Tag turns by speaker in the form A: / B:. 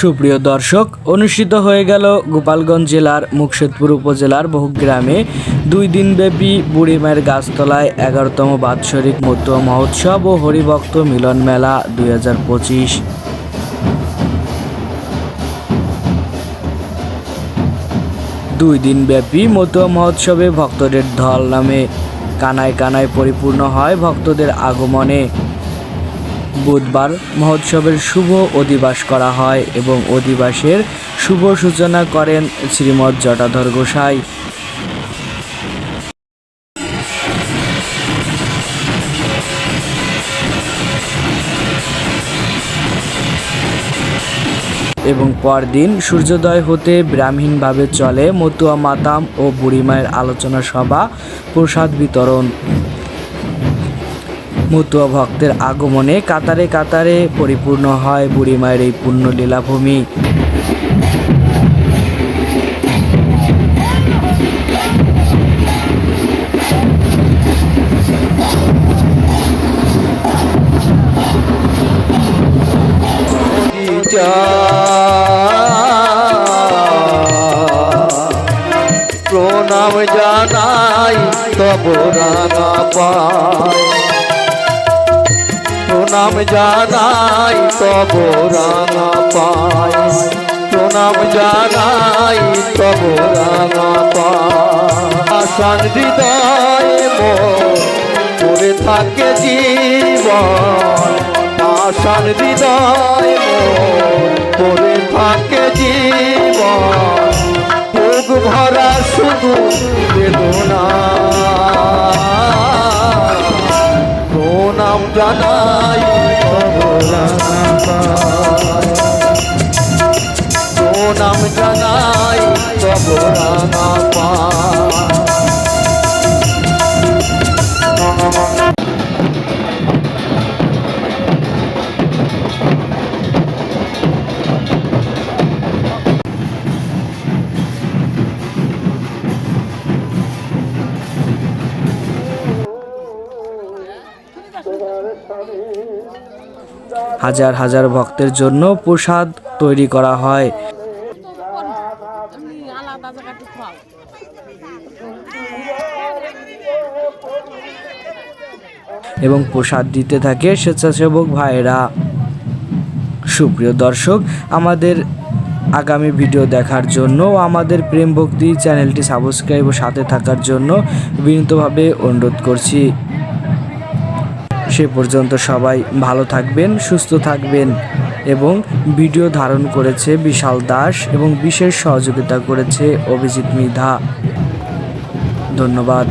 A: সুপ্রিয় দর্শক, অনুষ্ঠিত হয়ে গেল গোপালগঞ্জ জেলার মুকশেদপুর উপজেলার বহু গ্রামে দুই দিনব্যাপী বুড়িমায়ের গাছতলায় এগারোতম বাৎসরিক মতুয়া মহোৎসব ও হরিভক্ত মিলন মেলা দুই হাজার পঁচিশ। দুই দিনব্যাপী মতুয়া মহোৎসবে ভক্তদের ঢল নামে, কানায় কানায় পরিপূর্ণ হয় ভক্তদের আগমনে। বুধবার মহোৎসবের শুভ অধিবাস করা হয় এবং অধিবাসের শুভ সূচনা করেন শ্রীমৎ জটাধর গোসাই। এবং পরদিন সূর্যোদয় হতে ব্রাহ্মীণভাবে চলে মতুয়া মাতাম ও বুড়িমায়ের আলোচনা সভা, প্রসাদ বিতরণ। মতুয়া ভক্তের আগমনে কাতারে কাতারে পরিপূর্ণ হয় বুড়িমায়ের এই পুণ্য লীলাভূমি।
B: প্রণাম জানাই তব রাঙা পায়। প্রণাম জানাই, তব রাঙা পায়। প্রণাম জানাই, তব রাঙা পায়। হৃদয় থাকে জীবন। আশান হৃদয় মোরে থাকে জীবন। ভরা শুধু বেদনা প্রণাম জানাই প্রণাম জানাই তবরানা পা
A: হাজার হাজার ভক্তের জন্য প্রসাদ তৈরি করা হয়। এবং প্রসাদ দিতে থাকে স্বেচ্ছাসেবক ভাইয়েরা। সুপ্রিয় দর্শক, আমাদের আগামী ভিডিও দেখার জন্য আমাদের প্রেম ভক্তি চ্যানেলটি সাবস্ক্রাইব ও সাথে থাকার জন্য বিনীতভাবে অনুরোধ করছি। সে পর্যন্ত সবাই ভালো থাকবেন, সুস্থ থাকবেন এবং ভিডিও ধারণ করেছে বিশাল দাস এবং বিশেষ সহযোগিতা করেছে অভিজিৎ মৃধা। ধন্যবাদ।